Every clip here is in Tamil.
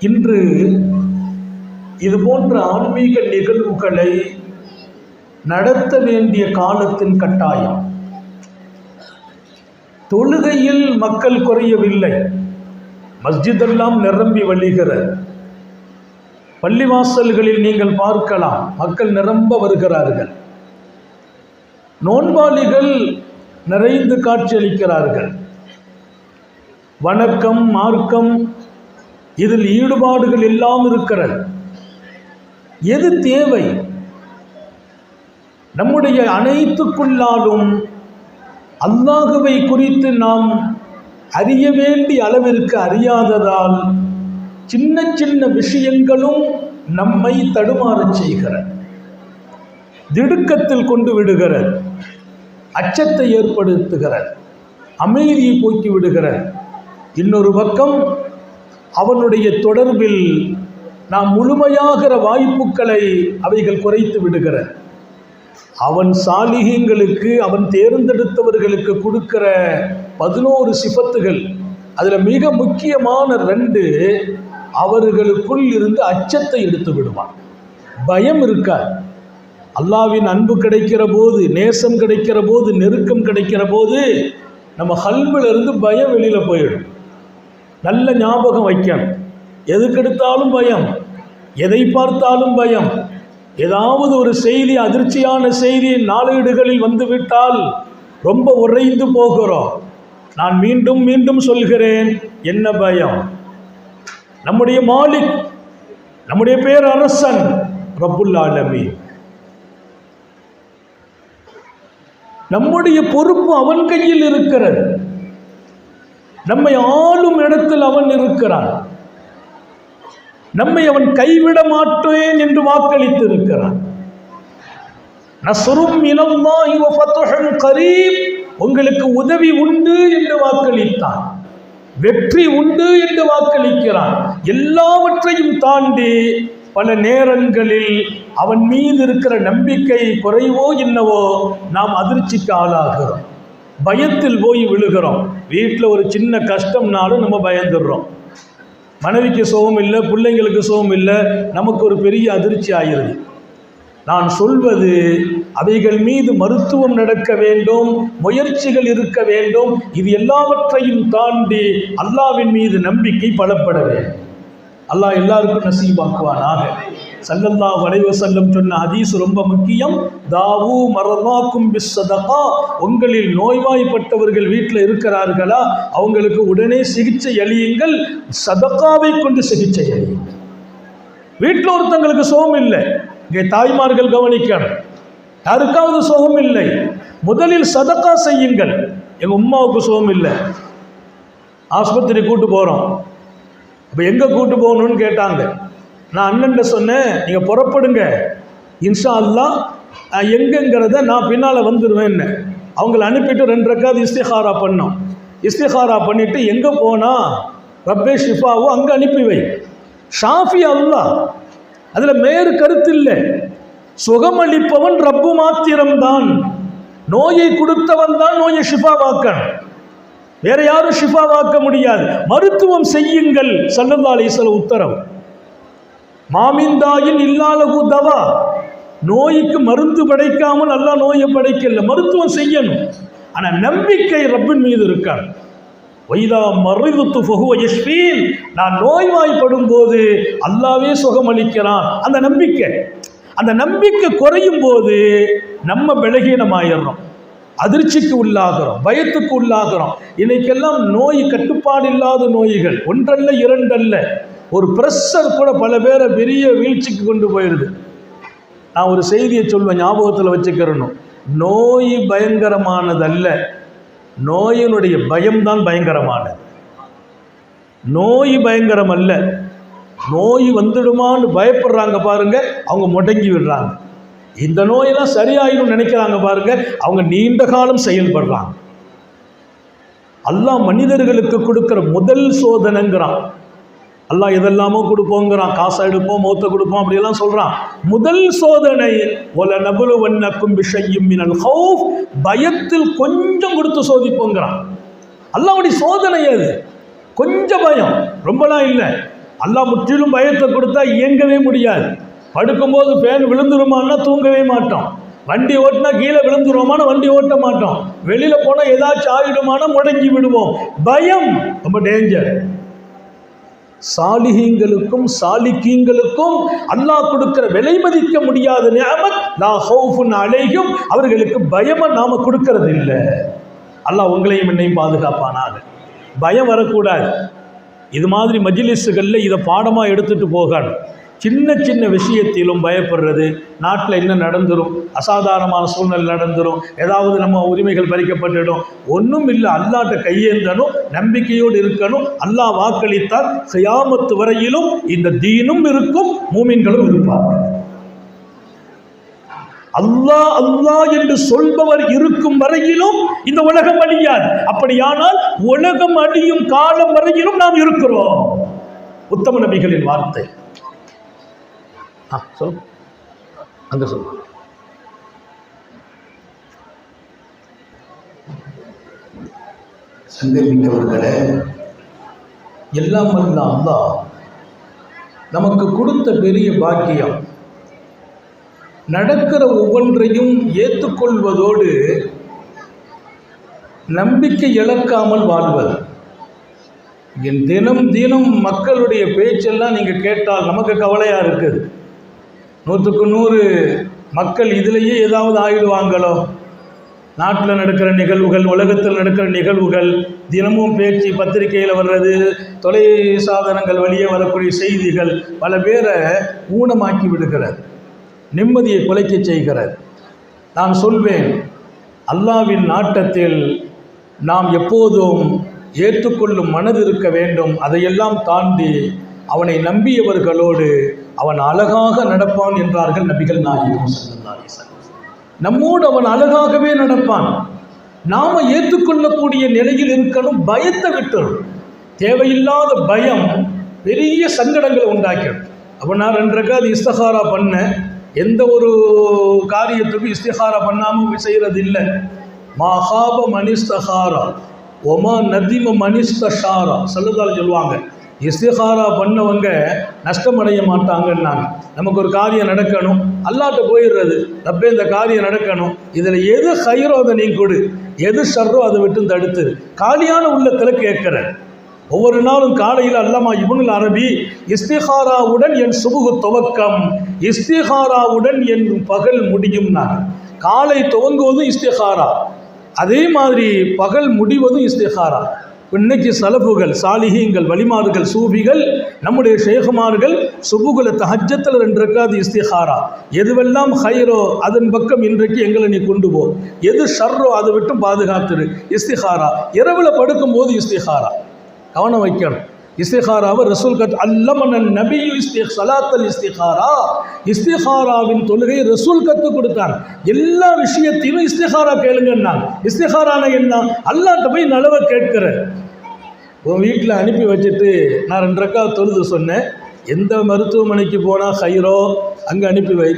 இன்று இது போன்ற ஆன்மீக நிகழ்வுகளை நடத்த வேண்டிய காலத்தின் கட்டாயம். தொழுகையில் மக்கள் குறையவில்லை. மஸ்ஜிதெல்லாம் நிரம்பி வழிகிறது பள்ளிவாசல்களில் நீங்கள் பார்க்கலாம் மக்கள் நிரம்ப வருகிறார்கள். நோன்பாளிகள் நிறைந்து காட்சியளிக்கிறார்கள் வணக்கம் மார்க்கம் இதில் ஈடுபாடுகள் எல்லாம் இருக்கிறது. எது தேவை? நம்முடைய அனைத்துக்குள்ளாலும் அல்லாஹுவை குறித்து நாம் அறிய வேண்டிய அளவிற்கு அறியாததால் சின்ன சின்ன விஷயங்களும் நம்மை தடுமாறச் செய்கிறது. திடுக்கத்தில் கொண்டு விடுகிறது. அச்சத்தை ஏற்படுத்துகிறது. அமைதியை போக்கி விடுகிறது. இன்னொரு பக்கம் அவனுடைய தொடர்பில் நாம் முழுமையாகிற வாய்ப்புகளை அவைகள் குறைத்து விடுகிற. அவன் சாலிகங்களுக்கு அவன் தேர்ந்தெடுத்தவர்களுக்கு கொடுக்கிற பதினோரு சிபத்துகள் அதில் மிக முக்கியமான ரெண்டு அவர்களுக்குள் இருந்து அச்சத்தை எடுத்து விடுவான். பயம் இருக்காது. அல்லாவின் அன்பு கிடைக்கிற போது நேசம் கிடைக்கிற போது நெருக்கம் கிடைக்கிற போது நம்ம ஹல்பில் பயம் வெளியில் போயிடும். நல்ல ஞாபகம் வைக்கணும். எதுக்கெடுத்தாலும் பயம். எதை பார்த்தாலும் பயம். ஏதாவது ஒரு செய்தி அதிர்ச்சியான செய்தி நாளேடுகளில் வந்துவிட்டால் ரொம்ப உறைந்து போகிறோம். நான் மீண்டும் மீண்டும் சொல்கிறேன் என்ன பயம்? நம்முடைய மாலிக் நம்முடைய பேர் அரசன் ரப்புல் நம்முடைய பொறுப்பு அவன் கையில் இருக்கிறது. நம்மை ஆளும் இடத்தில் அவன் இருக்கிறான். நம்மை அவன் கைவிட மாட்டேன் என்று வாக்களித்திருக்கிறான். நஸ்ரும் இனல்லாஹி வ ஃபத்ஹுன் கரீப் உங்களுக்கு உதவி உண்டு என்று வாக்களித்தான். வெற்றி உண்டு என்று வாக்களிக்கிறான். எல்லாவற்றையும் தாண்டி பல நேரங்களில் அவன் மீது இருக்கிற நம்பிக்கை குறைவோ என்னவோ நாம் அதிர்ச்சிக்கு ஆளாகிறோம். பயத்தில் போய் விழுகிறோம். வீட்டில் ஒரு சின்ன கஷ்டம்னாலும் நம்ம பயந்துடுறோம். மனைவிக்கு சுகம் இல்லை பிள்ளைங்களுக்கு சுகம் இல்லை நமக்கு ஒரு பெரிய அதிர்ச்சி ஆகிறது. நான் சொல்வது அவைகள் மீது மருத்துவம் நடக்க வேண்டும் முயற்சிகள் இருக்க வேண்டும் இது எல்லாவற்றையும் தாண்டி அல்லாவின் மீது நம்பிக்கை பலப்பட வேண்டும். அல்லாஹ் எல்லாருக்கும் நசீபாக்குவானாக. சல்லல்லா வளைவு வஸல்லம் சொன்ன ஹதீஸ் ரொம்ப முக்கியம். தாவு மரதாக்கும் பிஸ்ஸதகா உங்களில் நோய்வாய்ப்பட்டவர்கள் வீட்டில் இருக்கிறார்களா? அவங்களுக்கு உடனே சிகிச்சை அளியுங்கள். சதக்காவை கொண்டு சிகிச்சை அழியுங்கள் வீட்டில் ஒருத்தங்களுக்கு சுகம் இல்லை. இங்கே தாய்மார்கள் கவனிக்கணும். யாருக்காவது சுகம் இல்லை. முதலில் சதக்கா செய்யுங்கள். எங்கள் உம்மாவுக்கு சுகம் இல்லை. ஆஸ்பத்திரி கூட்டு போகிறோம் அப்போ எங்கே கூட்டு போகணும்னு கேட்டாங்க. நான் அண்ணன்ட்ட சொன்னேன் நீங்கள் புறப்படுங்க. இன்ஷா அல்லா எங்கங்கிறத நான் பின்னால் வந்துடுவேன்னு அவங்கள அனுப்பிட்டு ரெண்டு ரெக்காவது இஸ்திஹாரா பண்ணோம். இஸ்திஹாரா பண்ணிவிட்டு எங்கே போனால் ரப்பே ஷிஃபாவோ அங்கே அனுப்பி வை. ஷாஃபி அல்லாஹ் அதில் மேறு கருத்து இல்லை. சுகமளிப்பவன் ரப்பு மாத்திரம்தான். நோயை கொடுத்தவன் தான் நோயை ஷிஃபாவாக்கணும். வேற யாரும் ஷிஃபாவாக்க முடியாது. மருத்துவம் செய்யுங்கள் சல்லல்லா அலிஸ்வல உத்தரவு. மாமிந்தாயின் இல்லாலகு தவா. நோய்க்கு மருந்து படைக்காமல் நல்லா நோயை படைக்கல மருத்துவம் செய்யணும். ஆனால் நம்பிக்கை ரப்பின் மீது இருக்கார் வைதா மறிதுத்து ஃபஹுவ யஸ்வீன் நான் நோய்வாய்ப்படும் போது அல்லாவே சுகமளிக்கிறான். அந்த நம்பிக்கை. அந்த நம்பிக்கை குறையும் போது நம்ம பலகீனமாயிடுறோம். அதிர்ச்சிக்கு உள்ளாகிறோம் பயத்துக்கு உள்ளாகிறோம். இன்னைக்கெல்லாம் நோய் கட்டுப்பாடு இல்லாத நோய்கள். ஒன்றல்ல இரண்டல்ல. ஒரு ப்ரெஷர் கூட பல பேரை பெரிய வீழ்ச்சிக்கு கொண்டு போயிடுது நான் ஒரு செய்தியை சொல்வேன் ஞாபகத்தில் வச்சுக்கிறணும். நோய் பயங்கரமானதல்ல. நோயினுடைய பயம்தான் பயங்கரமானது. நோய் பயங்கரம் அல்ல நோய் வந்துடுமான்னு பயப்படுறாங்க பாருங்க அவங்க முடங்கி விடுறாங்க. இந்த நோயெல்லாம் சரியாயிடும் நினைக்கிறாங்க பாருங்க அவங்க நீண்ட காலம் செயல்படுறாங்க. அல்லாஹ் மனிதர்களுக்கு கொடுக்குற முதல் சோதனைங்கிறான். அல்லாஹ் எதெல்லாமோ கொடுப்போங்கிறான். காசை எடுப்போம் மௌத்த கொடுப்போம் அப்படியெல்லாம் சொல்கிறான் முதல் சோதனை ஒல நபுலு வண்ணக்கும் விஷயம் மினல் ஹவுஃப் பயத்தில் கொஞ்சம் கொடுத்து சோதிப்போங்கிறான். அல்லாவுடைய சோதனை அது கொஞ்சம் பயம். ரொம்பலாம் இல்லை. அல்லாஹ் முற்றிலும் பயத்தை கொடுத்தா இயங்கவே முடியாது. படுக்கும்போது ஃபேன் விழுந்துருமான்னா தூங்கவே மாட்டோம் வண்டி ஓட்டினா கீழே விழுந்துருவோமான வண்டி ஓட்ட மாட்டோம் வெளியில் போனால் ஏதாச்சும் ஆயிடுமானா முடங்கி விடுவோம். பயம் ரொம்ப டேஞ்சர் சாலிகீங்களுக்கும் சாலிக்கீங்களுக்கும் அல்லாஹ் கொடுக்கிற விலை மதிக்க முடியாத நியமத் நான் ஹவுஃபுன் அழையும் அவர்களுக்கு பயமா நாம கொடுக்கறது இல்லை அல்லாஹ் உங்களையும் என்னையும் பாதுகாப்பானாக. பயம் வரக்கூடாது. இது மாதிரி மஜிலிஸுகளில் இதை பாடமாக எடுத்துகிட்டு போகணும். சின்ன சின்ன விஷயத்திலும் பயப்படுறது. நாட்டில் என்ன நடந்துரும்? அசாதாரணமான சூழ்நிலை நடந்துடும் ஏதாவது நம்ம உரிமைகள் பறிக்கப்பட்டுடும் ஒன்றும் இல்லை. அல்லாட்ட கையேந்தணும் நம்பிக்கையோடு இருக்கணும். அல்லாஹ் வாக்களித்தால் கியாமத்து வரையிலும் இந்த தீனும் இருக்கும் மூமின்களும் இருப்பாங்க. அல்லாஹ் அல்லாஹ் என்று சொல்பவர் இருக்கும் வரையிலும் இந்த உலகம் அழியாது. அப்படியானால் உலகம் அழியும் காலம் வரையிலும் நாம் இருக்கிறோம். உத்தம நபிகளின் வார்த்தை. ஆ சொல் அங்க சொல் சங்கமிக்கவர்களே எல்லாம் வல்ல அல்லாஹ் நமக்கு கொடுத்த பெரிய பாக்கியம். நடக்கிற ஒவ்வொன்றையும் ஏற்றுக்கொள்வதோடு நம்பிக்கை இழக்காமல் வாழ்வது. என் தினம் தினம் மக்களுடைய பேச்செல்லாம் நீங்கள் கேட்டால் நமக்கு கவலையாக இருக்குது. நூற்றுக்கு நூறு மக்கள் இதிலேயே ஏதாவது ஆயிடுவாங்களோ? நாட்டில் நடக்கிற நிகழ்வுகள் உலகத்தில் நடக்கிற நிகழ்வுகள் தினமும் பேச்சு பத்திரிகையில் வர்றது தொலை சாதனங்கள் வழியே வரக்கூடிய செய்திகள் பல பேரை ஊனமாக்கி விடுகிறது நிம்மதியை குலைக்க செய்கிறது நான் சொல்வேன் அல்லாவின் நாட்டத்தில் நாம் எப்போதும் ஏற்றுக்கொள்ளும் மனது இருக்க வேண்டும். அதையெல்லாம் தாண்டி அவனை நம்பியவர்களோடு அவன் அழகாக நடப்பான் என்றார்கள் நபிகள் நாயகம் நம்மோடு அவன் அழகாகவே நடப்பான். நாம ஏற்றுக்கொள்ளக்கூடிய நிலையில் இருக்கணும் பயத்தை விட்டுரும் தேவையில்லாத பயம் பெரிய சங்கடங்களை உண்டாக்கிடும். அப்போ நான் ரெண்டு ரக்காது இஸ்தகாரா பண்ணேன் எந்த ஒரு காரியத்துக்கும் இஸ்திஹாரா பண்ணாமல் செய்கிறது இல்லை மகாப மனிஸ்தகாரா ஒமா நதிம மனிஸ்தஷாரா சொல்லுதால் சொல்லுவாங்க. இஸ்திஹாரா பண்ணவங்க நஷ்டமடைய மாட்டாங்கன்னாங்க. நமக்கு ஒரு காரியம் நடக்கணும். அல்லாட்ட போயிடுறது. தப்பே இந்த காரியம் நடக்கணும். இதில் எது ஹைரோ அதை நீ கொடு. எது ஷர்ரோ அதை விட்டு தடுத்து. காலியான உள்ளத்தில் கேட்குற. ஒவ்வொரு நாளும் காலையில் அல்லாமா இபுனுல் அரபி இஸ்திஹாராவுடன் என் சுபுகு துவக்கம். இஸ்திஹாராவுடன் என் பகல் முடியும் நான் காலை துவங்குவதும் இஸ்திஹாரா அதே மாதிரி பகல் முடிவதும் இஸ்திஹாரா இன்னைக்கு சலப்புகள் சாலிகிங்கள் வலிமார்கள் சூபிகள் நம்முடைய ஷேகுமார்கள் சுபுகுல தஹஜத்தில் ரெண்டு ரக்காது இஸ்திஹாரா எதுவெல்லாம் ஹைரோ அதன் பக்கம் இன்றைக்கு எங்களை நீ கொண்டு போ. எது ஷர்ரோ அதை விட்டு பாதுகாத்துரு. இஸ்திஹாரா இரவில் படுக்கும்போது இஸ்திஹாரா கவனம் வைக்கணும். இஸ்திகாராவை ரசூல் கத் அல்லமனன் நபி இஸ்தி சலாத்தல் இஸ்திகாரா. இஸ்திகாராவின் தொழுகை ரசூல் கத்து கொடுத்தான் எல்லா விஷயத்தையும் இஸ்திகாரா கேளுங்கன்னா இஸ்திகாரான என்ன? அல்லாட்ட போய் நலவை கேட்கிற. உன் வீட்டில் அனுப்பி வச்சுட்டு நான் ரெண்டு ரக்கா தொழுது சொன்னேன். எந்த மருத்துவமனைக்கு போனால் ஹைரோ அங்கே அனுப்பி வை.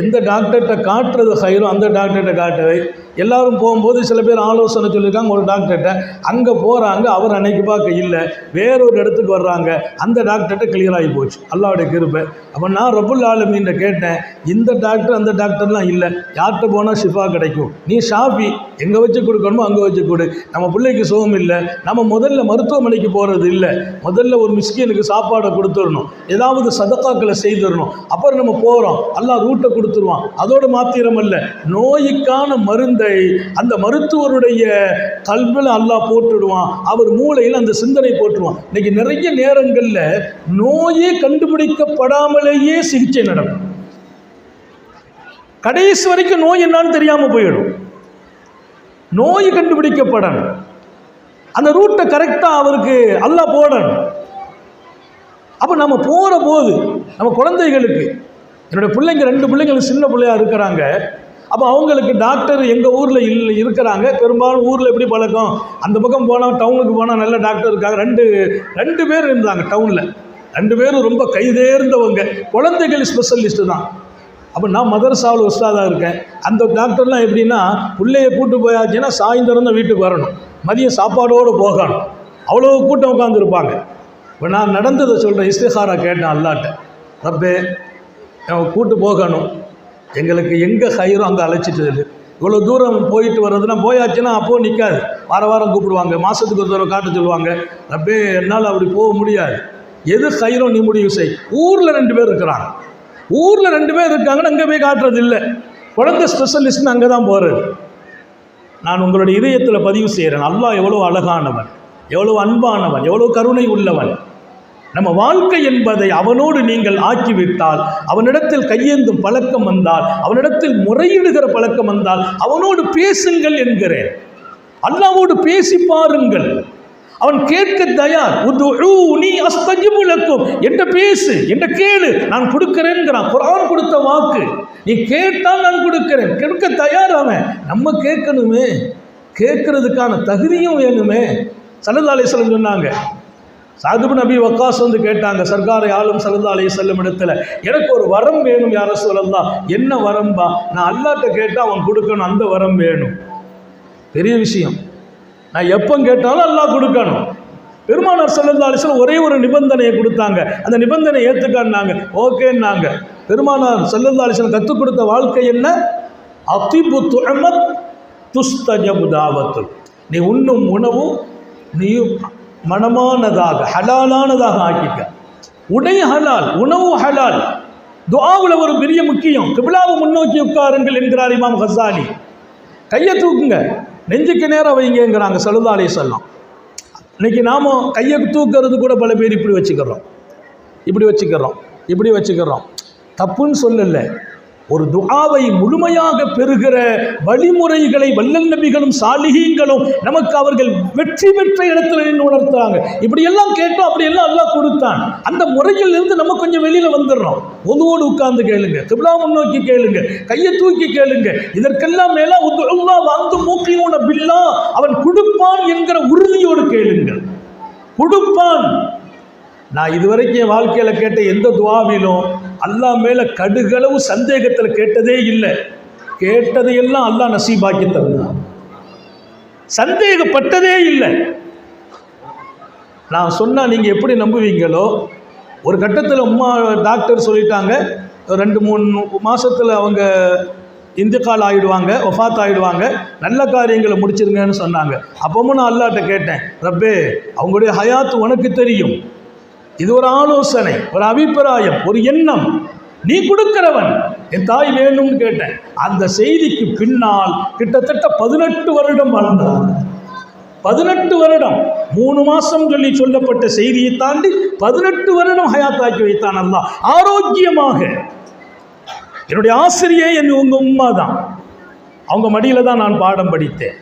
எந்த டாக்டர்கிட்ட காட்டுறது ஹைரோ அந்த டாக்டர்கிட்ட காட்டுவை எல்லாரும் போகும்போது சில பேர் ஆலோசனை சொல்லியிருக்காங்க ஒரு டாக்டர்கிட்ட அங்கே போகிறாங்க அவர் அன்னைக்கு பார்க்க இல்லை. வேறொரு இடத்துக்கு வர்றாங்க. அந்த டாக்டர்கிட்ட கிளியர் ஆகி போச்சு. அல்லாவுடைய கிருப்பை அப்போ நான் ரபுல் ஆலமீன்ட்ட கேட்டேன் இந்த டாக்டர் அந்த டாக்டர்லாம் இல்லை. யார்கிட்ட போனால் ஷிஃபா கிடைக்கும். நீ ஷாஃபி எங்கே வச்சு கொடுக்கணுமோ அங்கே வச்சு கொடு. நம்ம பிள்ளைக்கு சுகம் இல்லை. நம்ம முதல்ல மருத்துவமனைக்கு போகிறது இல்லை. முதல்ல ஒரு மிஸ்கினுக்கு சாப்பாடை கொடுத்துடணும். ஏதாவது சதக்காக்களை செய்திடணும். அப்புறம் நம்ம போகிறோம் அல்லாஹ் ரூட்டை கொடுத்துருவான். அதோட மாத்திரம் இல்லை நோய்க்கான மருந்து அந்த மருத்துவருடைய கல்வியில் அல்லாஹ் போட்டுடுவான். அவர் மூளையில் அந்த சிந்தனை போட்டுருவான். இன்னைக்கு நிறைய நேரங்களில் நோயே கண்டுபிடிக்கப்படாமலேயே சிகிச்சை நடக்கும். கடைசி வரைக்கும் நோய் என்னன்னு தெரியாமல் போயிடும். நோய் கண்டுபிடிக்கப்படணும். அந்த ரூட்டை கரெக்டாக அவருக்கு அல்லாஹ் போடணும். அப்போ நம்ம போகிற போது நம்ம குழந்தைகளுக்கு என்னோட பிள்ளைங்க ரெண்டு பிள்ளைங்களுக்கு சின்ன பிள்ளையா இருக்கிறாங்க. அப்போ அவங்களுக்கு டாக்டர் எங்கள் ஊரில் இல்லை இருக்கிறாங்க. பெரும்பாலும் ஊரில் எப்படி பழக்கம்? அந்த பக்கம் போனால் டவுனுக்கு போனால் நல்ல டாக்டர் இருக்காங்க. ரெண்டு ரெண்டு பேர் இருந்தாங்க டவுனில் ரெண்டு பேரும் ரொம்ப கைதேர்ந்தவங்க. குழந்தைகள் ஸ்பெஷலிஸ்ட்டு தான். அப்போ நான் மதரசாவில் உஸ்தாதாக இருக்கேன். அந்த டாக்டர்லாம் எப்படின்னா பிள்ளைய கூட்டு போயாச்சுன்னா சாயந்தரம் தான் வீட்டுக்கு வரணும். மதியம் சாப்பாடோடு போகணும். அவ்வளோ கூட்டம் உட்காந்துருப்பாங்க இப்போ நான் நடந்ததை சொல்கிறேன் இஸ்திஹாரா கேட்டேன் அல்லாட்ட. ரப்பே அவன் கூட்டு போகணும். எங்களுக்கு எங்கே ஹைரோ அங்கே அழைச்சிட்டு இவ்வளோ தூரம் போயிட்டு வர்றதுன்னா போயாச்சுன்னா அப்போ நிற்காது வார வாரம் கூப்பிடுவாங்க. மாதத்துக்கு ஒரு தடவை காட்ட சொல்லுவாங்க. ரப்பே என்னால் அப்படி போக முடியாது. எது ஹைரோ நீ முடிவு செய். ஊரில் ரெண்டு பேர் இருக்கிறாங்க. ஊரில் ரெண்டு பேர் இருக்காங்கன்னு அங்கே போய் காட்டுறது இல்லை. குழந்தை ஸ்பெஷலிஸ்ட்னு அங்கே தான் போகிறது நான் உங்களுடைய இதயத்தில் பதிவு செய்கிறேன் அல்லாஹ் எவ்வளோ அழகானவன். எவ்வளோ அன்பானவன். எவ்வளோ கருணை உள்ளவன். நம்ம வாழ்க்கை என்பதை அவனோடு நீங்கள் ஆக்கிவிட்டால் அவனிடத்தில் கையேந்தும் பழக்கம் வந்தால் அவனிடத்தில் முறையிடுகிற பழக்கம் வந்தால் அவனோடு பேசுங்கள் என்கிறேன். அல்லாவோடு பேசி பாருங்கள். அவன் கேட்க தயார். நீ அஸ்தஜிபு லக்கும். பேசு என்கிட்ட கேளு. நான் கொடுக்கிறேன்கிறான். குரான் கொடுத்த வாக்கு. நீ கேட்டால் நான் கொடுக்கிறேன். கேட்க தயார் அவன். நம்ம கேட்கணுமே. கேட்கறதுக்கான தகுதியும் வேணுமே. சல்லதாலேஸ்வரன் சொன்னாங்க. சாதுபு நபி வக்காஸ் வந்து கேட்டாங்க சர்க்காரை ஆளும் சல்லா அலைஹி செல்லும் இடத்துல எனக்கு ஒரு வரம் வேணும் யார சொல்லலாம் என்ன வரம்பா? நான் அல்லாட்ட கேட்டால் அவன் கொடுக்கணும் அந்த வரம் வேணும். பெரிய விஷயம். நான் எப்போ கேட்டாலும் அல்லாஹ் கொடுக்கணும். பெருமானார் சல்லல்லா அலிஸ்லாம் ஒரே ஒரு நிபந்தனையை கொடுத்தாங்க. அந்த நிபந்தனை ஏற்றுக்கான்னாங்க ஓகேன்னாங்க. பெருமானார் சல்லல்லா அலிஸ்லாம் கற்றுக் கொடுத்த வாழ்க்கை என்ன? அத்திபு துஅமத் துஸ்தஜபு தாவத்து நீ உண்ணும் உணவும் நீயும் மனமானதாக ஹலாலானதாக ஆக்கிக்க உடை ஹலால் உணவு ஹலால். துவாவில் ஒரு பெரிய முக்கியம். கிபிலாவை முன்னோக்கி உட்காருங்கள் என்கிறார் இமாம் ஹசாலி கையை தூக்குங்க. நெஞ்சுக்கு நேரம் வைங்கிறாங்க சலுதாலே சொல்லலாம் இன்னைக்கு நாம கையை தூக்கிறது கூட பல பேர் இப்படி வச்சுக்கிறோம். இப்படி வச்சுக்கிறோம். இப்படி வச்சுக்கிறோம். தப்புன்னு சொல்லலை. ஒரு துஆவை முழுமையாக பெறுகிற வழிமுறைகளை வல்லல் நபிகளும் சாலிகீங்களும் நமக்கு அவர்கள் வெற்றி பெற்ற இடத்துல நின்று உணர்த்துறாங்க. இப்படி எல்லாம் கேட்டோம் அப்படி எல்லாம் அல்லாஹ் கொடுத்தான். அந்த முறையில் இருந்து நம்ம கொஞ்சம் வெளியில வந்துடுறோம். ஒதுவோடு உட்கார்ந்து கேளுங்க கிப்லா முன்னோக்கி கேளுங்க கையை தூக்கி கேளுங்க. இதற்கெல்லாம் மேல உதுல்லா வாழ்ந்து மூக்கியூன பில்லா அவன் கொடுப்பான் என்கிற உறுதியோடு கேளுங்கள் கொடுப்பான். நான் இதுவரைக்கும் என் வாழ்க்கையில் கேட்ட எந்த துவாவிலும் அல்லா மேலே கடுகளவு சந்தேகத்தில் கேட்டதே இல்லை. கேட்டதையெல்லாம் அல்லாஹ் நசீபாக்கி தந்தான். சந்தேகப்பட்டதே இல்லை. நான் சொன்னால் நீங்கள் எப்படி நம்புவீங்களோ ஒரு கட்டத்தில் உமா டாக்டர் சொல்லிட்டாங்க ரெண்டு மூணு மாதத்தில் அவங்க இந்துக்கால் ஆகிடுவாங்க ஒஃபாத் ஆகிடுவாங்க நல்ல காரியங்களை முடிச்சிருங்கன்னு சொன்னாங்க. அப்பவும் நான் அல்லாட்ட கேட்டேன் ரப்பே அவங்களுடைய ஹயாத்து உனக்கு தெரியும். இது ஒரு ஆலோசனை ஒரு அபிப்பிராயம் ஒரு எண்ணம். நீ கொடுக்கிறவன் என் தாய் வேணும்னு கேட்டேன். அந்த செய்திக்கு பின்னால் கிட்டத்தட்ட பதினெட்டு வருடம் வாழ்ந்தார். பதினெட்டு வருடம் மூணு மாசம் சொல்லி சொல்லப்பட்ட செய்தியை தாண்டி பதினெட்டு வருடம் ஹயாத்தாக்கி வைத்தான் அல்லா ஆரோக்கியமாக. என்னுடைய ஆசிரியை என் உங்க உம்மா தான் அவங்க மடியில தான் நான் பாடம் படித்தேன்.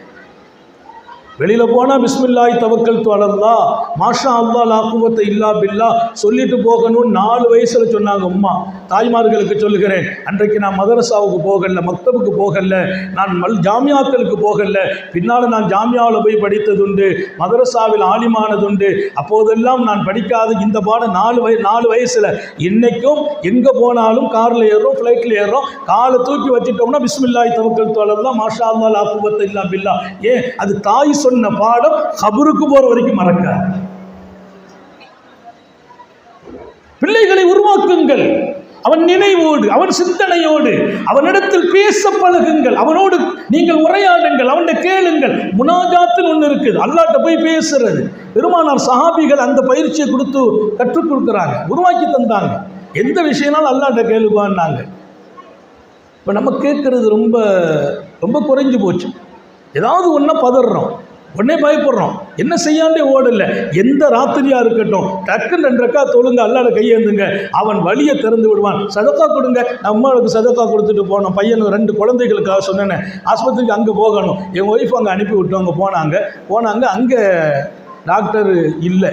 வெளியில் போனால் பிஸ்மில்லாய் தவக்கல் அலல்லா மாஷா அல்லா லாக்குவத்தை இல்லா பில்லா சொல்லிட்டு போகணும்னு நாலு வயசில் சொன்னாங்க உம்மா தாய்மார்களுக்கு சொல்லுகிறேன் அன்றைக்கு நான் மதரசாவுக்கு போகல மக்தபுக்கு போகல நான் மல் ஜாமியாக்களுக்கு போகல. பின்னால் நான் ஜாமியாவில் போய் படித்ததுண்டு மதரசாவில் ஆலிமானதுண்டு அப்போதெல்லாம் நான் படிக்காத இந்த பாடம் நாலு வய நாலு வயசில் இன்னைக்கும் எங்கே போனாலும் காரில் ஏறுறோம் ஃப்ளைட்டில் ஏறுறோம். காலை தூக்கி வச்சுட்டோம்னா பிஸ்மில்லாய் தவக்கல் தோழலாம் மாஷா அல்லா லாக்குவத்தை இல்லா பில்லா. ஏன்? அது தாய் சொன்ன பாடம் கபருக்கு போற வரைக்கும் மறக்காது. பிள்ளைகளை உருவாக்குங்கள். அவன் நினைவோடு அவன் சிந்தனையோடு அவனிடத்தில் பேச பழகுங்கள். அவனோடு நீங்கள் உரையாடுங்கள் அவன்கிட்ட கேளுங்கள். முனாஜாத்தில் ஒன்று இருக்குது. அல்லாட்ட போய் பேசுறது. பெருமானார் சஹாபிகள் அந்த பயிற்சியை கொடுத்து கற்றுக் கொடுக்குறாங்க. உருவாக்கி தந்தாங்க. எந்த விஷயம்னாலும் அல்லாட்ட கேளுவான்னாங்க இப்போ நம்ம கேட்குறது ரொம்ப ரொம்ப குறைஞ்சு போச்சு. ஏதாவது ஒன்றா பதறோம் உடனே பயப்படுறோம். என்ன செய்யாண்டே ஓடல. எந்த ராத்திரியாக இருக்கட்டும். டக்குன்னு ரெண்டு ரக்கா தொழுங்க அல்லாட கையேந்துங்க. அவன் வழியை திறந்து விடுவான். சதக்கா கொடுங்க. நம்மளுக்கு சதக்கா கொடுத்துட்டு போனோம். பையன் ரெண்டு குழந்தைகளுக்காக சொன்னேன். ஆஸ்பத்திரிக்கு அங்கே போகணும். என் ஒய்ஃப் அங்கே அனுப்பி விட்டவங்க போனாங்க. போனாங்க. அங்கே டாக்டர் இல்லை.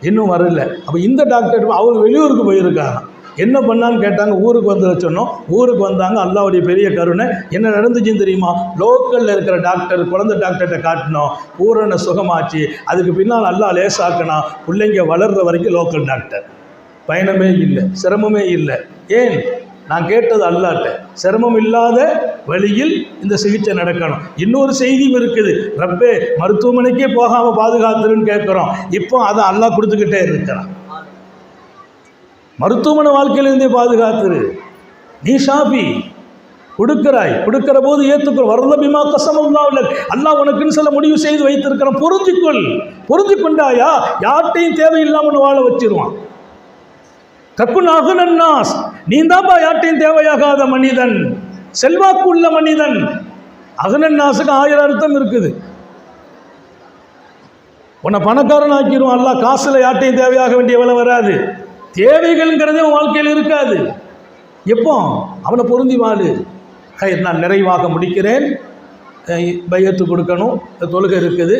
இன்னும் வரல. அப்போ இந்த டாக்டர் அவர் வெளியூருக்கு போயிருக்காங்க. என்ன பண்ணான்னு கேட்டாங்க ஊருக்கு வந்து சொன்னோம். ஊருக்கு வந்தாங்க அல்லாவுடைய பெரிய கருணை. என்ன நடந்துச்சுன்னு தெரியுமா? லோக்கலில் இருக்கிற டாக்டர் குழந்தை டாக்டர்கிட்ட காட்டினோம். பூரண சுகமாச்சு. அதுக்கு பின்னால் நல்லா லேசாக்கினா பிள்ளைங்க வளர்ற வரைக்கும் லோக்கல் டாக்டர். பயணமே இல்லை சிரமமே இல்லை. ஏன்? நான் கேட்டது அல்லாட்ட சிரமம் இல்லாத வழியில் இந்த சிகிச்சை நடக்கணும். இன்னொரு செய்தியும் இருக்குது. ரப்பே மருத்துவமனைக்கே போகாமல் பாதுகாத்துருன்னு கேட்குறோம் இப்போ அதை அல்லாஹ் கொடுத்துக்கிட்டே இருக்கிறான். மருத்துவமனை வாழ்க்கையிலிருந்தே பாதுகாத்துரு. நீ ஷாபி. கொடுக்கிறாய். கொடுக்கிற போது ஏற்றுக்கொள் வரல பிமா கசமல்லாவில் அல்லாஹ் உனக்குன்னு சில முடிவு செய்து வைத்திருக்கிறான் பொருந்திக்கொள். பொருந்தி கொண்டாயா தேவையில்லாமல் வாழ வச்சிருவான். கக்குன் அகுனன்னாஸ் நீ தான்ப்பா யார்ட்டையும் தேவையாகாத மனிதன். செல்வாக்கு உள்ள மனிதன் அகுனன்னாஸுக்கு ஆயிரம் அர்த்தம் இருக்குது. உன்னை பணக்காரன் ஆக்கிடுவான் அல்லாஹ் காசில் யார்ட்டையும் தேவையாக வேண்டிய விலை வராது. தேவைகள்ங்கிறதே உன் வாழ்க்கையில் இருக்காது. எப்போ? அவனை பொருந்தி வாழு. ஹை, நான் நிறைவாக முடிக்கிறேன். பையத்து கொடுக்கணும். தொழுகை இருக்குது.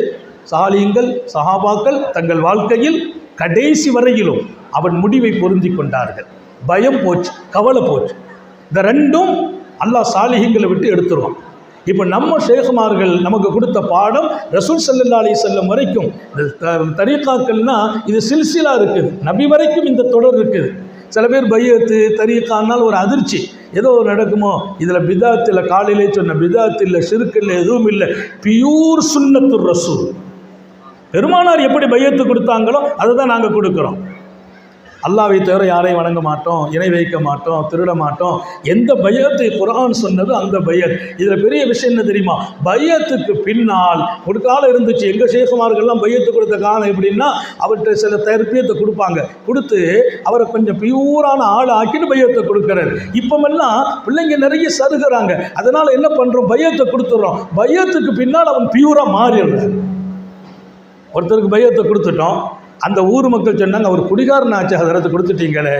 சாலியங்கள் சஹாபாக்கள் தங்கள் வாழ்க்கையில் கடைசி வரையிலும் அவன் முடிவை பொருந்தி கொண்டார்கள். பயம் போச்சு கவலை போச்சு. இந்த ரெண்டும் அல்லாஹ் சாலிகங்களை விட்டு எடுத்துருவான். இப்போ நம்ம ஷேகுமார்கள் நமக்கு கொடுத்த பாடம் ரசூல் சல்லா அலி செல்லம் வரைக்கும். இந்த த- தரீக்காக்கள்னா இது சில்சிலா இருக்குது. நபி வரைக்கும் இந்த தொடர் இருக்குது. சில பேர் பையத்து தரீக்கானால் ஒரு அதிர்ச்சி. ஏதோ நடக்குமோ? இதில் பிதாத்தில் காலையிலே சொன்ன பிதாத் இல்லை சிறுக்கு இல்லை எதுவும் இல்லை. பியூர் சுண்ணத்து ரசூல். பெருமானார் எப்படி பையத்து கொடுத்தாங்களோ அதை தான் நாங்கள் கொடுக்குறோம். அல்லாவை தவிர யாரையும் வணங்க மாட்டோம் இணை வைக்க மாட்டோம் திருட மாட்டோம். எந்த பையத்தை குரான் சொன்னது அந்த பையத் இதில் பெரிய விஷயம் என்ன தெரியுமா? பையத்துக்கு பின்னால் ஒரு காலம் இருந்துச்சு எங்கள் சேகுமார்கள்லாம் பையத்து கொடுத்த காலம் எப்படின்னா அவர்கிட்ட சில தர்பியத்தை கொடுப்பாங்க. கொடுத்து அவரை கொஞ்சம் பியூரான ஆள் ஆக்கிட்டு பையத்தை கொடுக்குறாரு. இப்போமெல்லாம் பிள்ளைங்க நிறைய சருகிறாங்க. அதனால் என்ன பண்ணுறோம் பையத்தை கொடுத்துட்றோம் பையத்துக்கு பின்னால் அவன் பியூராக மாறிடுறான். ஒருத்தருக்கு பையத்தை கொடுத்துட்டோம். அந்த ஊர் மக்கள் சொன்னாங்க அவர் குடிகாரன் ஆச்சு அதரத்தை கொடுத்துட்டீங்களே.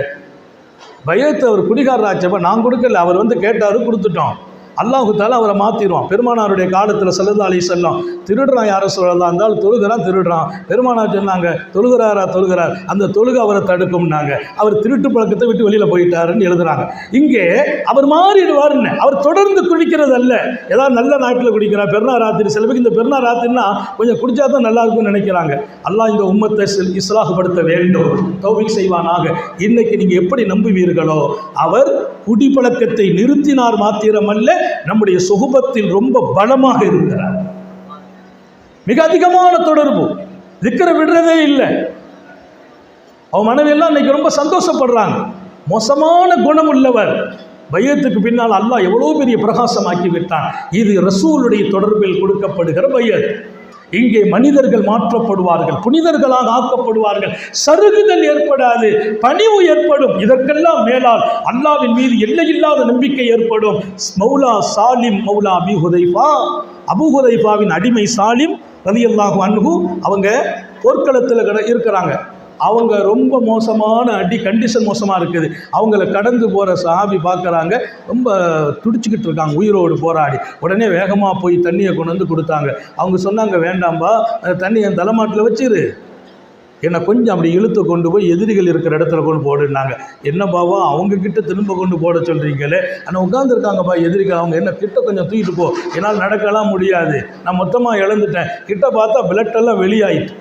பயத்தை அவர் குடிகாரன் ஆச்சப்போ நான் கொடுக்கல அவர் வந்து கேட்டார் கொடுத்துட்டோம். அல்லாஹு அவரை மாற்றிடுவான் பெருமானாருடைய காலத்தில் செல்லதா அலி செல்லம் திருடுறான் யாரை சொல்லலாம் இருந்தாலும் தொழுகிறான் திருடுறான். பெருமானார் சொன்னாங்க தொழுகிறாரா தொழுகிறார். அந்த தொழுகை அவரை தடுக்கும்னாங்க. அவர் திருட்டு பழக்கத்தை விட்டு வெளியில் போயிட்டாருன்னு எழுதுறாங்க. இங்கே அவர் மாறிடுவார்னு அவர் தொடர்ந்து குடிக்கிறது அல்ல. ஏதாவது நல்ல நாட்டில் குடிக்கிறார். பெருநா ராத்திரி சில பேருக்கு இந்த பெருநா ராத்திரினா கொஞ்சம் குடிச்சா தான் நல்லா இருக்கும்னு நினைக்கிறாங்க. அல்லாஹ் இந்த உம்மத்தை இஸ்லாகப்படுத்த வேண்டும். தௌவிக் செய்வானாக. இன்னைக்கு நீங்கள் எப்படி நம்புவீர்களோ அவர் குடிப்பழக்கத்தை நிறுத்தினார் மாத்திரமல்ல நம்முடைய சுகுபத்தில் ரொம்ப பலமாக இருக்கிறார். மிக அதிகமான தொடர்பு. திக்கிற விடுறதே இல்லை. அவன் மனைவியெல்லாம் இன்னைக்கு ரொம்ப சந்தோஷப்படுறாங்க. மோசமான குணம் உள்ளவர் பையத்துக்கு பின்னால் அல்லாஹ் எவ்வளோ பெரிய பிரகாசமாக்கி விட்டான். இது ரசூலுடைய தொடர்பில் கொடுக்கப்படுகிற பையத் இங்கே மனிதர்கள் மாற்றப்படுவார்கள் புனிதர்களாக ஆக்கப்படுவார்கள். சருகுதல் ஏற்படாது பணிவு ஏற்படும். இதற்கெல்லாம் மேலால் அல்லாவின் மீது எல்லையில்லாத நம்பிக்கை ஏற்படும். மௌலா சாலிம் மௌலா அபி ஹுதைஃபா. அபு ஹுதைஃபாவின் அடிமை சாலிம் ரலியல்லாஹு அன்பு அவங்க போர்க்களத்தில் இருக்கிறாங்க. அவங்க ரொம்ப மோசமான அடி கண்டிஷன் மோசமாக இருக்குது. அவங்கள கடந்து போகிற சாபி பார்க்குறாங்க ரொம்ப துடிச்சிக்கிட்டு இருக்காங்க உயிரோடு போராடி. உடனே வேகமாக போய் தண்ணியை கொண்டு வந்து கொடுத்தாங்க. அவங்க சொன்னாங்க வேண்டாம்பா தண்ணி என் தலைமாட்டில் வச்சிரு. என்னை கொஞ்சம் அப்படி இழுத்து கொண்டு போய் எதிரிகள் இருக்கிற இடத்துல கொண்டு போடுனாங்க என்ன பாவா அவங்க திரும்ப கொண்டு போட சொல்கிறீங்களே ஆனால் உட்காந்துருக்காங்கப்பா எதிரிகள். அவங்க என்ன கிட்ட கொஞ்சம் தூக்கிட்டு போ. என்னால் நடக்கலாம் முடியாது. நான் மொத்தமாக இழந்துட்டேன். கிட்ட பார்த்தா பிளட்டெல்லாம் வெளியாயிட்டு.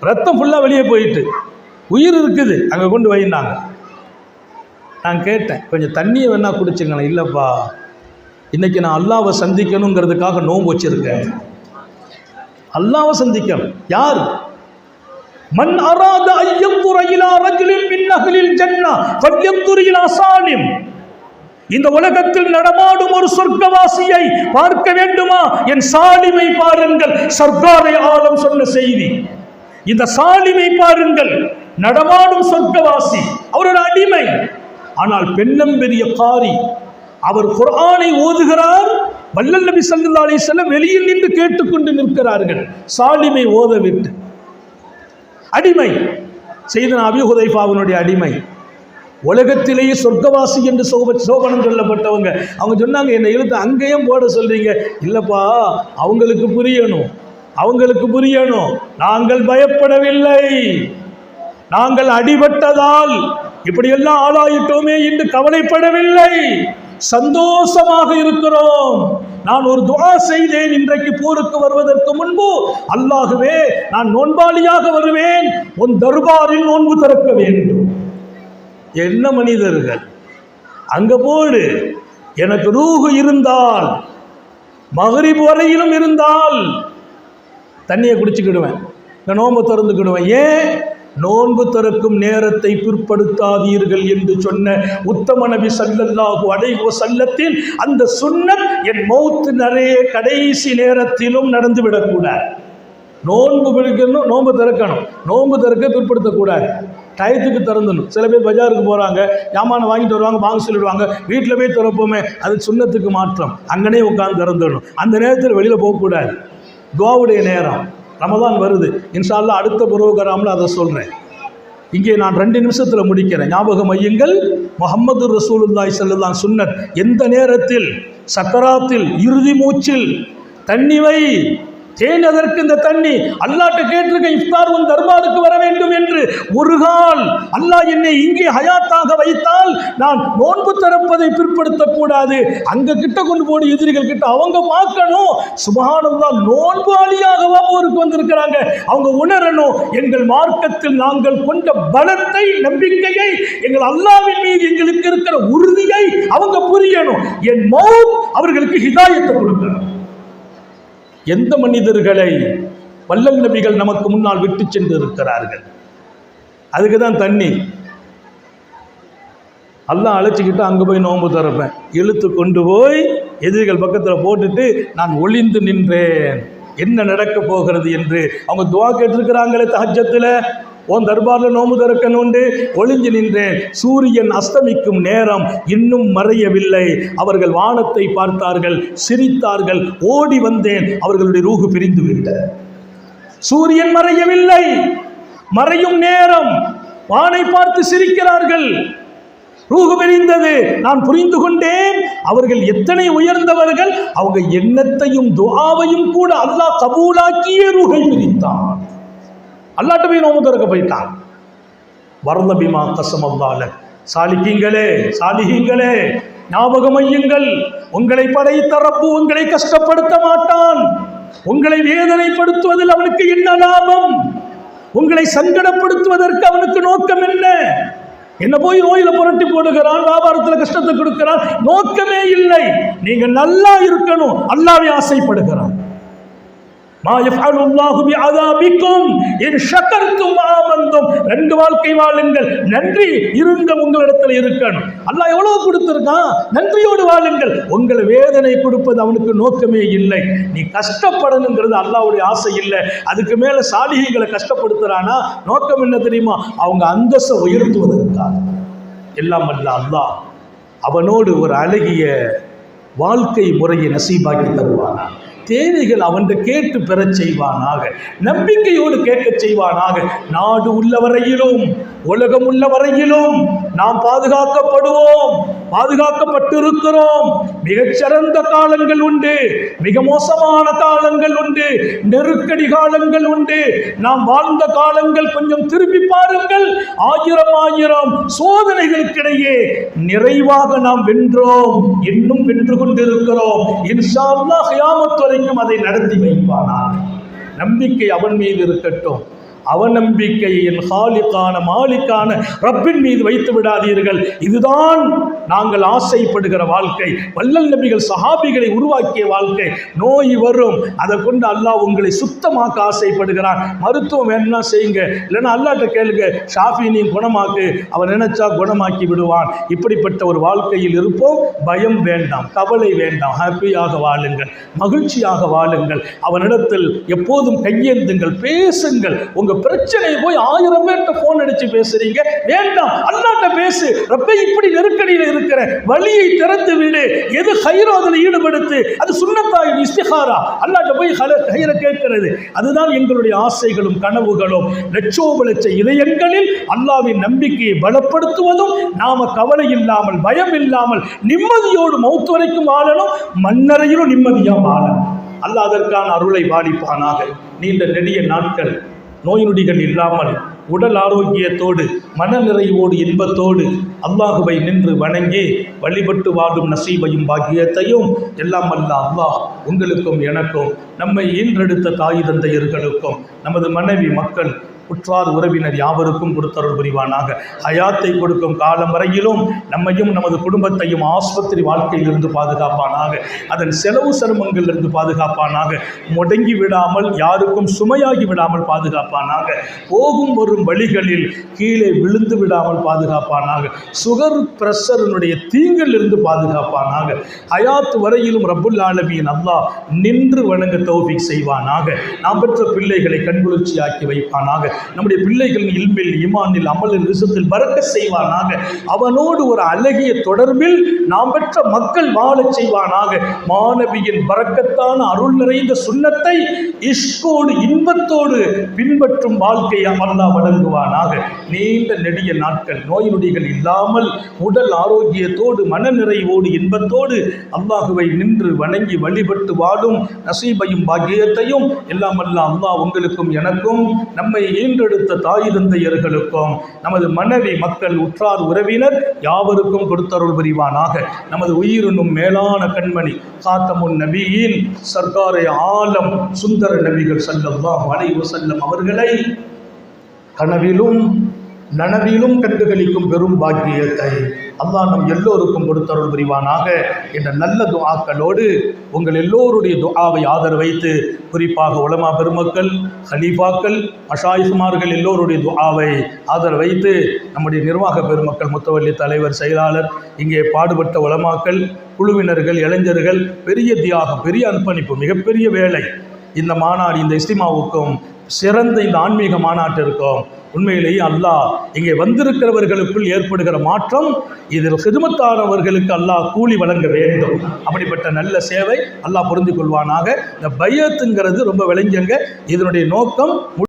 ரத்தம் ஃபுல்லாக வெளியே போயிட்டு. உயிர் இருக்குது. அங்கே கொண்டு வைனாங்க நான் கேட்டேன் கொஞ்சம் தண்ணியை வேணா குடிச்சுங்களேன் இல்லைப்பா இன்னைக்கு நான் அல்லாவை சந்திக்கணுங்கிறதுக்காக நோன்பு வச்சிருக்கேன். அல்லாவை சந்திக்கணும் யார்? மன் அராத ஐயம் இலா ரஜுலின் மின் அஹ்லில் ஜன்னா ஃபல்யந்துர் சாலிம். இந்த உலகத்தில் நடமாடும் ஒரு சொர்க்கவாசியை பார்க்க வேண்டுமா? என் சாலிமை பாருங்கள். சர்க்காரை ஆழம் சொன்ன செய்தி. இந்த சாலிமை பாருங்கள். நடமாடும் சொர்க்கவாசி அவர் ஒரு அடிமை. ஆனால் பெண்ணம் பெரிய காரி அவர் குர்ஆனை ஓதுகிறார் வல்லல் நபி ஸல்லல்லாஹு அலைஹி வெளியில் நின்று கேட்டுக்கொண்டு நிற்கிறார்கள். சாலிமை ஓத விட்டு அடிமை. செய்தன அபி ஹுதைஃபாவினுடைய அடிமை. உலகத்திலேயே சொர்க்கவாசி என்று சோப சோபனம் சொல்லப்பட்டவங்க. அவங்க சொன்னாங்க என்னை எழுத்து அங்கேயும் போட சொல்றீங்க. இல்லைப்பா அவங்களுக்கு புரியணும். அவங்களுக்கு புரியணும். நாங்கள் பயப்படவில்லை. நாங்கள் அடிபட்டதால் இப்படியெல்லாம் ஆளாயிட்டோமே என்று கவலைப்படவில்லை. சந்தோஷமாக இருக்கிறோம். நான் ஒரு துவா செய்தேன் இன்றைக்கு போருக்கு வருவதற்கு முன்பு. அல்லாகவே நான் நோன்பாளியாக வருவேன். உன் தர்பாரில் நோன்பு திறக்க வேண்டும். என்ன மனிதர்கள்? அங்க போடு. எனக்கு ரூகு இருந்தால் மகரிப் வரையிலும் இருந்தால் தண்ணியை குடிச்சுக்கிடுவேன். இந்த நோன்பு திறந்துக்கிடுவேன். ஏன்? நோன்பு திறக்கும் நேரத்தை பிற்படுத்தாதீர்கள் என்று சொன்ன உத்தம நபி சல்லல்லாஹு அடைவோ சல்லத்தில் அந்த சுண்ணத் என் மௌத்து நிறைய கடைசி நேரத்திலும் நடந்துவிடக்கூடாது. நோன்பு பிடிக்கணும் நோன்பு திறக்கணும். நோன்பு திறக்க பிற்படுத்தக்கூடாது. டயத்துக்கு திறந்துடணும். சில பேர் பஜாருக்கு போகிறாங்க ஜாமானை வாங்கிட்டு வருவாங்க வாங்க சொல்லிடுவாங்க வீட்டில் போய் திறப்போமே அது சுண்ணத்துக்கு மாற்றம். அங்கனே உட்காந்து திறந்துடணும். அந்த நேரத்தில் வெளியில் போகக்கூடாது. துவாவுடைய நேரம். ரமதான் வருது. இன்ஷால்ல அடுத்த புரோகிராமில் அதை சொல்கிறேன் இங்கே நான் ரெண்டு நிமிஷத்தில் முடிக்கிறேன். ஞாபகம் வையுங்கள் முகமது ரசூலுல்லாய் செல்லுதான் சுன்னத் எந்த நேரத்தில் சக்கராத்தில் இறுதி மூச்சில் தண்ணி ஏன் அதற்கு இந்த தண்ணி? அல்லாட்ட கேட்டிருக்க இஃப்தார் உன் தர்பாருக்கு வர வேண்டும் என்று. ஒரு கால் அல்லாஹ் என்னை இங்கே ஹயாத்தாக வைத்தால் நான் நோன்பு திறப்பதை பிற்படுத்தக்கூடாது. அங்க கிட்ட கொண்டு போடு எதிரிகள் கிட்ட அவங்க பார்க்கணும். சுபஹானல்லா நோன்பாளியாகவா ஊருக்கு வந்திருக்கிறாங்க. அவங்க உணரணும் எங்கள் மார்க்கத்தில் நாங்கள் கொண்ட பலத்தை நம்பிக்கையை எங்கள் அல்லாவின் மீது எங்களுக்கு இருக்கிற உறுதியை அவங்க புரியணும். என் மௌ அவர்களுக்கு ஹிதாயத்தை கொடுக்கணும். எந்த மனிதர்களை வல்லல் நபிகள் நமக்கு முன்னால் விட்டு சென்று இருக்கிறார்கள் அதுக்கு தான் தண்ணி. எல்லாம் அழைச்சிக்கிட்டு அங்கே போய் நோன்பு திறப்பேன். இழுத்து கொண்டு போய் எதிரிகள் பக்கத்தில் போட்டுட்டு நான் ஒளிந்து நின்றேன். என்ன நடக்க போகிறது என்று அவங்க துவா கேட்டிருக்கிறாங்களே தஹஜத்தில் உன் தர்பாரில் நோம்பு திறக்கணுண்டு ஒளிஞ்சு நின்றேன். சூரியன் அஸ்தமிக்கும் நேரம் இன்னும் மறையவில்லை. அவர்கள் வானத்தை பார்த்தார்கள் சிரித்தார்கள் ஓடி வந்தேன். அவர்களுடைய ரூகு பிரிந்து சூரியன் மறையவில்லை. மறையும் நேரம். வானை பார்த்து சிரிக்கிறார்கள். ரூகு பிரிந்தது. நான் புரிந்து கொண்டேன். அவர்கள் எத்தனை உயர்ந்தவர்கள். அவங்க எண்ணத்தையும் துவாவையும் கூட அல்லாஹ் கபூலாக்கியே ரூகை பிரித்தான். அல்லாட்ட போய் நோம்பு திறக்க போயிட்டான். வரத பிமா கசமல்லால. சாலிக்கீங்களே சாலிகீங்களே ஞாபகம் ஐயுங்கள் உங்களை படைத்த ரப்பு உங்களை கஷ்டப்படுத்த மாட்டான். உங்களை வேதனைப்படுத்துவதில் அவனுக்கு என்ன லாபம்? உங்களை சங்கடப்படுத்துவதற்கு அவனுக்கு நோக்கம் என்ன? என்ன போய் நோயில புரட்டி போடுகிறான் வியாபாரத்தில் கஷ்டத்தை கொடுக்கிறான்? நோக்கமே இல்லை. நீங்கள் நல்லா இருக்கணும். அல்லாவே ஆசைப்படுகிறான். மா யஃப்அலு அல்லாஹு பிஅதாபிக்கும் இன் ஷக்கர்தும் ஆமன்தும் ரெண்டு வாழ்க்கை வாழுங்கள் நன்றி இருங்கள் உங்களிடத்தில் இருக்கணும் அல்லாஹ் எவ்வளவு கொடுத்திருக்கான் நன்றியோடு வாழுங்கள் உங்களை வேதனை கொடுப்பது அவனுக்கு நோக்கமே இல்லை நீ கஷ்டப்படணுங்கிறது அல்லாவுடைய ஆசை இல்லை அதுக்கு மேலே சாலிகைகளை கஷ்டப்படுத்துறானா நோக்கம் என்ன தெரியுமா அவங்க அந்தஸ்தை உயர்த்துவதற்காக எல்லாம் அல்ல அல்லா அவனோடு ஒரு அழகிய வாழ்க்கை முறையை நசீபாக்கி தருவானா தேவைகள் அவன்கிட்ட கேட்டு பெறச் செய்வானாக. நம்பிக்கையோடு கேட்கச் செய்வானாக. நாடு உள்ள வரையிலும் உலகம் உள்ள வரையிலும் நாம் பாதுகாக்கப்படுவோம். பாதுகாக்கப்பட்டிருக்கிறோம். மிகச்சிறந்த காலங்கள் உண்டு. மிக மோசமான காலங்கள் உண்டு. நெருக்கடி காலங்கள் உண்டு. நாம் வாழ்ந்த காலங்கள் கொஞ்சம் திரும்பி பாருங்கள். ஆயிரம் ஆயிரம் சோதனைகளுக்கிடையே நிறைவாக நாம் வென்றோம். இன்னும் வென்று கொண்டிருக்கிறோம். இன்ஷா அல்லாஹ் கியாமத் வரைக்கும் அதை நடத்தி வைப்பானாக. நம்பிக்கை அவன் மீது இருக்கட்டும். அவநம்பிக்கையை என் ஹாலிக்கான மாலிக்கான ரப்பின் மீது வைத்து விடாதீர்கள். இதுதான் நாங்கள் ஆசைப்படுகிற வாழ்க்கை. வல்லல் நபிகள் சஹாபிகளை உருவாக்கிய வாழ்க்கை. நோய் வரும். அதை கொண்டு அல்லாஹ் உங்களை சுத்தமாக்க ஆசைப்படுகிறான். மருத்துவம் வேணும்னா செய்யுங்க. இல்லைன்னா அல்லாட்ட கேளுங்க. ஷாஃபி நீ குணமாக்கு. அவன் நினைச்சா குணமாக்கி விடுவான். இப்படிப்பட்ட ஒரு வாழ்க்கையில் இருப்போம். பயம் வேண்டாம். கவலை வேண்டாம். ஹாப்பியாக வாழுங்கள். மகிழ்ச்சியாக வாழுங்கள். அவனிடத்தில் எப்போதும் கையேந்துங்கள். பேசுங்கள். உங்க பிரச்சனையை போய் ஆயிரம் பேர்கிட்ட போன் அடிச்சு பேசுறீங்க. வேண்டாம் அல்லாட்ட பேசு. ரப்ப இப்படி நெருக்கடியில் இருக்கிற வழியை திறந்து விடு. எது ஹைரோ அதில் ஈடுபடுத்து அது சுண்ணத்தாயின் இஸ்திஹாரா அல்லாட்ட போய் ஹைர கேட்கிறது. அதுதான் எங்களுடைய ஆசைகளும் கனவுகளும். லட்சோப லட்ச இதயங்களில் அல்லாவின் நம்பிக்கையை பலப்படுத்துவதும் நாம கவலை இல்லாமல் பயம் இல்லாமல் நிம்மதியோடு மௌத்து வரைக்கும் வாழணும் மண்ணறையிலும் நிம்மதியாக வாழணும். அல்லாஹ் அதற்கான அருளை பாலிப்பானாக. நீண்ட நெடிய நாட்கள் நோய் நொடிகள் இல்லாமல் உடல் ஆரோக்கியத்தோடு மன நிறைவோடு இன்பத்தோடு அல்லாஹுவை நின்று வணங்கி வழிபட்டு வாழும் நசீபையும் பாக்கியத்தையும் எல்லாம் அல்ல அல்லாஹ் உங்களுக்கும் எனக்கும் நம்மை ஈன்றெடுத்த தாய் தந்தையர்களுக்கும் நமது மனைவி மக்கள் உற்றார் உறவினர் யாவருக்கும் கொடுத்தருள் புரிவானாக. ஹயாத்தை கொடுக்கும் காலம் வரையிலும் நம்மையும் நமது குடும்பத்தையும் ஆஸ்பத்திரி வாழ்க்கையிலிருந்து பாதுகாப்பானாக. அதன் செலவு சிரமங்களிலிருந்து பாதுகாப்பானாக. முடங்கி விடாமல் யாருக்கும் சுமையாகி விடாமல் பாதுகாப்பானாக. போகும் வரும் வழிகளில் கீழே விழுந்து விடாமல் பாதுகாப்பானாக. சுகர் பிரஷரனுடைய தீங்கிலிருந்து பாதுகாப்பானாக. ஹயாத் வரையிலும் ரப்புல் ஆலமியின் அல்லாஹ் நின்று வணங்க தௌபிக் செய்வானாக. நாம் பெற்ற பிள்ளைகளை கண்குளிர்ச்சியாக்கி வைப்பானாக. நம்முடைய பிள்ளைகளின் இல்மில் இமானில் அமலில் ரிசத்தில் பறக்க செய்வானாக. அவனோடு ஒரு அழகிய தொடர்பில் நாம் பெற்ற மக்கள் வாழச் செய்வானாக. மாணவியின் பறக்கத்தான அருள் நிறைந்த சுண்ணத்தை இஷ்கோடு இன்பத்தோடு பின்பற்றும் வாழ்க்கையை அமர்ந்தா வழங்குவானாக. நீண்ட நெடிய நாட்கள் நோய் நொடிகள் இல்லாமல் உடல் ஆரோக்கியத்தோடு மனநிறைவோடு இன்பத்தோடு அல்லாஹுவை நின்று வணங்கி வழிபட்டு வாழும் நசீபையும் பாக்கியத்தையும் எல்லாம் அல்ல அல்லாஹ் உங்களுக்கும் எனக்கும் நம்மை ஈன்றெடுத்த தாய் தந்தையர்களுக்கும் நமது மனைவி மக்கள் உற்றார் உறவினர் யாவருக்கும் கொடுத்தருள் புரிவானாக. நமது உயிரினும் மேலான கண்மணி காத்தமுன் நபியின் சர்க்காரை ஆலம் சுந்தர நபிகள் சல்லல்லாஹு வளைவு செல்லம் அவர்களை கனவிலும் நனவிலும் கண்டுகளிக்கும் பெரும் பாக்கியத்தை அல்லாஹ் நம் எல்லோருக்கும் கொடுத்தருள் புரிவானாக என்ற நல்ல துஆக்களோடு உங்கள் எல்லோருடைய துஆவை ஆதரவு வைத்து குறிப்பாக உலமா பெருமக்கள் ஹலீஃபாக்கள் மஷாயிஃப்மார்கள் எல்லோருடைய துஆவை ஆதரவு வைத்து நம்முடைய நிர்வாக பெருமக்கள் முத்தவல்லி தலைவர் செயலாளர் இங்கே பாடுபட்ட உலமாக்கள் குழுவினர்கள் இளைஞர்கள் பெரிய தியாகம் பெரிய அர்ப்பணிப்பு மிகப்பெரிய வேலை இந்த மாநாடு இந்த இஸ்திமாவுக்கும் சிறந்த இந்த ஆன்மீக மாநாட்டிற்கும் உண்மையிலேயே அல்லாஹ் இங்கே வந்திருக்கிறவர்களுக்குள் ஏற்படுகிற மாற்றம் இதில் ஹிதுமத்தானவர்களுக்கு அல்லாஹ் கூலி வழங்க வேண்டும். அப்படிப்பட்ட நல்ல சேவை அல்லாஹ் புரிந்து கொள்வானாக. இந்த பையத்துங்கிறது ரொம்ப விளைஞ்சங்க இதனுடைய நோக்கம்